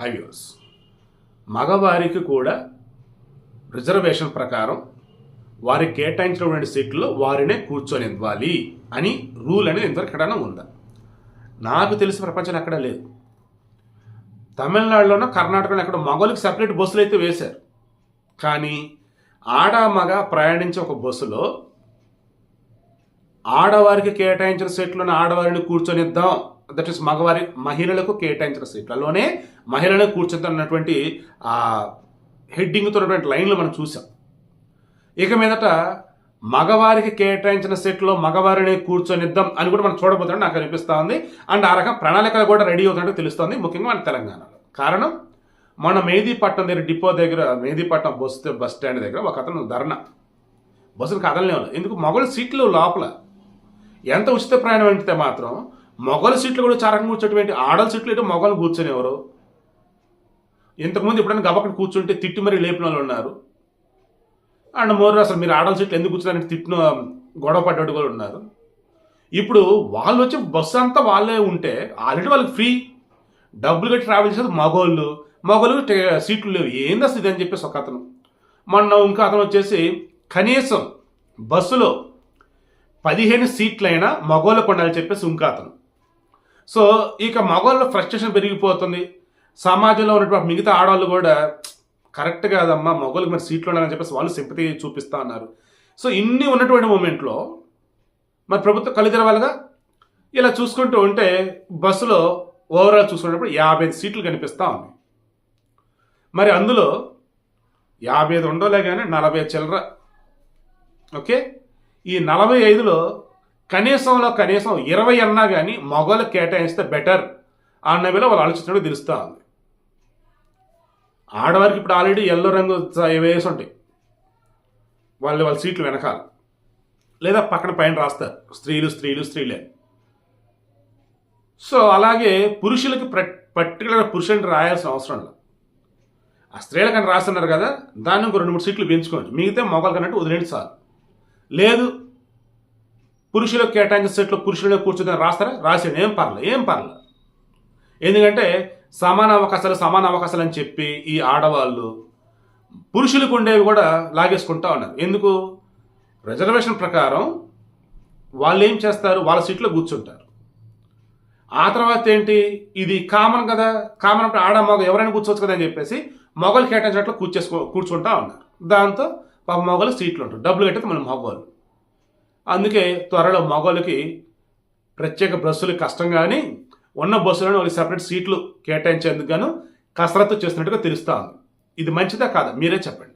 హైవ్యూస్ మగవారికి కూడా రిజర్వేషన్ ప్రకారం వారికి కేటాయించినటువంటి సీట్లో వారినే కూర్చొని ఇవ్వాలి అని రూల్ అనేది ఇంతవరకు ఎక్కడైనా ఉందా? నాకు తెలిసి ప్రపంచం ఎక్కడా లేదు. తమిళనాడులోనో కర్ణాటకలో ఎక్కడ మగవాళ్ళకి సపరేట్ బస్సులు అయితే వేశారు. కానీ ఆడ మగ ప్రయాణించే ఒక బస్సులో ఆడవారికి కేటాయించిన సీట్లోనే ఆడవారిని కూర్చొనిద్దాం దట్ ఇస్ మగవారి మహిళలకు కేటాయించిన సీట్లలోనే మహిళలు కూర్చొద్దన్నటువంటి హెడ్డింగ్తో ఉన్నటువంటి లైన్లు మనం చూసాం. ఇక మీదట మగవారికి కేటాయించిన సెట్లో మగవారిని కూర్చొనిద్దాం అని కూడా మనం చూడబోతున్నట్టు నాకు అనిపిస్తూ ఉంది. అండ్ ఆ రకం ప్రణాళికలు కూడా రెడీ అవుతున్నట్టు తెలుస్తోంది ముఖ్యంగా మన తెలంగాణలో. కారణం మన మేదీపట్నం దగ్గర డిపో దగ్గర మేదీపట్నం బస్ బస్ స్టాండ్ దగ్గర ఒక అతను ధర్నా. బస్సులు కదలలేవు ఎందుకు? మగలు సీట్లు లోపల. ఎంత ఉచిత ప్రయాణం అంటే మాత్రం మొగల సీట్లు కూడా చారకం కూర్చోటువంటి ఆడల సీట్లు అయితే మొగలు కూర్చొనేవారు ఇంతకుముందు ఎప్పుడైనా గబక్కన కూర్చుంటే తిట్టి మరీ లేపిన వాళ్ళు ఉన్నారు. అండ్ మోర్ అసలు మీరు ఆడల సీట్లు ఎందుకు కూర్చున్నారని తిట్టిన గొడవ పడ్డట్టు కూడా ఉన్నారు. ఇప్పుడు వాళ్ళు వచ్చి బస్సు అంతా వాళ్ళే ఉంటే ఆల్రెడీ వాళ్ళకి ఫ్రీ. డబ్బులు కట్టి ట్రావెల్ చేసేది మగోళ్ళు మగోళ్ళు సీట్లు లేవు. ఏంది అసలు ఇది అని చెప్పేసి ఒక అతను. మొన్న ఇంకో అతను వచ్చేసి కనీసం బస్సులో పదిహేను సీట్లైనా మగోళ్ళకు ఉండాలని చెప్పేసి ఇంకో అతను. సో ఇక మగవాళ్ళు ఫ్రస్ట్రేషన్ పెరిగిపోతుంది. సమాజంలో ఉన్నటువంటి మిగతా ఆడవాళ్ళు కూడా కరెక్ట్ కాదమ్మా మగవాళ్ళకి మరి సీట్లు ఉండాలని చెప్పేసి వాళ్ళు సింపతి చూపిస్తా ఉన్నారు సో ఇన్ని ఉన్నటువంటి మూమెంట్లో మరి ప్రభుత్వం కళ్ళు తెరవాలిగా ఇలా చూసుకుంటూ ఉంటే బస్సులో ఓవరాల్ చూసుకున్నప్పుడు యాభై ఐదు సీట్లు కనిపిస్తూ ఉన్నాయి మరి అందులో యాభై ఐదు ఉండోలే కానీ నలభై చిల్లర. ఓకే? ఈ నలభై ఐదులో కనీసంలో కనీసం ఇరవై అన్నా కానీ మగవాళ్ళకి కేటాయిస్తే బెటర్ అన్న వేళ వాళ్ళు ఆలోచించడం తెలుస్తూ ఉంది. ఆడవారికి ఇప్పుడు ఆల్రెడీ ఎల్లో రంగు వేసి ఉంటాయి. వాళ్ళు వాళ్ళ సీట్లు వెనకాల. లేదా పక్కన పైన రాస్తారు. స్త్రీలు స్త్రీలు స్త్రీలే. సో అలాగే పురుషులకి పర్టికులర్ పురుషులను రాయాల్సిన అవసరం లేదు. ఆ స్త్రీలకని రాస్తున్నారు కదా దాన్ని ఇంకో రెండు మూడు సీట్లు పెంచుకోండి. మిగితే మొగలు కన్నట్టు వదిలేండి సార్ లేదు పురుషులకు కేటాయించిన సెట్లో పురుషులే కూర్చుని రాస్తారా? రాసేయండి ఏం పర్లేదు ఏం పర్లేదు ఎందుకంటే సమాన అవకాశాలు సమాన అవకాశాలు అని చెప్పి ఈ ఆడవాళ్ళు పురుషులకు ఉండేవి కూడా లాగేసుకుంటా ఉన్నారు. ఎందుకు? రిజర్వేషన్ ప్రకారం వాళ్ళు ఏం చేస్తారు? వాళ్ళ సీట్లో కూర్చుంటారు. ఆ తర్వాత ఏంటి? ఇది కామన్ కదా? కామన్ అంటే ఆడ మగ ఎవరైనా కూర్చోవచ్చు కదా అని చెప్పేసి మొగలు కేటాయించినట్లు కూర్చేసుకో కూర్చుంటా ఉన్నారు. దాంతో పాప మొగలు సీట్లు ఉంటారు. డబ్బులు కట్టితే మనం మగవాళ్ళు. అందుకే త్వరలో మగవాళ్ళకి ప్రత్యేక బస్సులు కష్టం కానీ ఉన్న బస్సులను వాళ్ళకి సపరేట్ సీట్లు కేటాయించేందుకు గాను కసరత్తు చేస్తున్నట్టుగా తెలుస్తా ఉంది. ఇది మంచిదా కాదా? మీరే చెప్పండి.